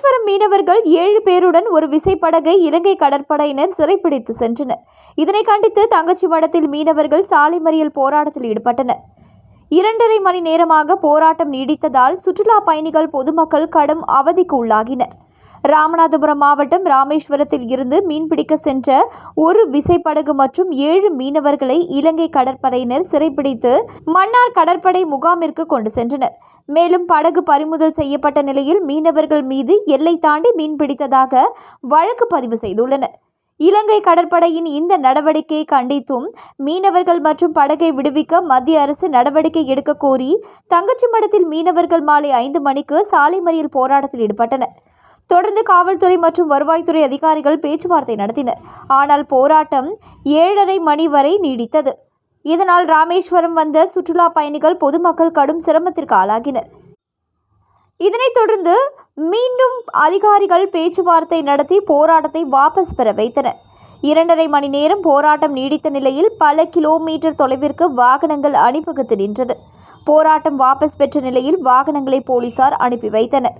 மீனவர்கள் ஏழு பேருடன் ஒரு விசைப்படகை இலங்கை கடற்படையினர் சிறைப்பிடித்து சென்றனர். இதனை கண்டித்து தங்கச்சி மடத்தில் மீனவர்கள் சாலை மறியல் போராட்டத்தில் ஈடுபட்டனர். இரண்டரை மணி நேரமாக போராட்டம் நீடித்ததால் சுற்றுலா பயணிகள் பொதுமக்கள் கடும் அவதிக்கு உள்ளாகினர். ராமநாதபுரம் மாவட்டம் ராமேஸ்வரத்தில் இருந்து மீன்பிடிக்க சென்ற ஒரு விசைப்படகு மற்றும் ஏழு மீனவர்களை இலங்கை கடற்படையினர் சிறைப்பிடித்து மன்னார் கடற்படை முகாமிற்கு கொண்டு சென்றனர். மேலும் படகு பறிமுதல் செய்யப்பட்ட நிலையில் மீனவர்கள் மீது எல்லை தாண்டி மீன்பிடித்ததாக வழக்கு பதிவு செய்துள்ளனர். இலங்கை கடற்படையின் இந்த நடவடிக்கையை கண்டித்தும் மீனவர்கள் மற்றும் படகை விடுவிக்க மத்திய அரசு நடவடிக்கை எடுக்க கோரி தங்கச்சி மடத்தில் மீனவர்கள் மாலை ஐந்து மணிக்கு சாலை மறியல் போராட்டத்தில் ஈடுபட்டனர். தொடர்ந்து காவல்துறை மற்றும் வருவாய்த்துறை அதிகாரிகள் பேச்சுவார்த்தை நடத்தினர். ஆனால் போராட்டம் ஏழரை மணி வரை நீடித்தது. இதனால் ராமேஸ்வரம் வந்த சுற்றுலா பயணிகள் பொதுமக்கள் கடும் சிரமத்திற்கு ஆளாகினர். இதனைத் தொடர்ந்து மீண்டும் அதிகாரிகள் பேச்சுவார்த்தை நடத்தி போராட்டத்தை வாபஸ் பெற வைத்தனர். இரண்டரை மணி நேரம் போராட்டம் நீடித்த நிலையில் பல கிலோமீட்டர் தொலைவிற்கு வாகனங்கள் அணிவகுத்து நின்றது. போராட்டம் வாபஸ் பெற்ற நிலையில் வாகனங்களை போலீசார் அனுப்பி வைத்தனர்.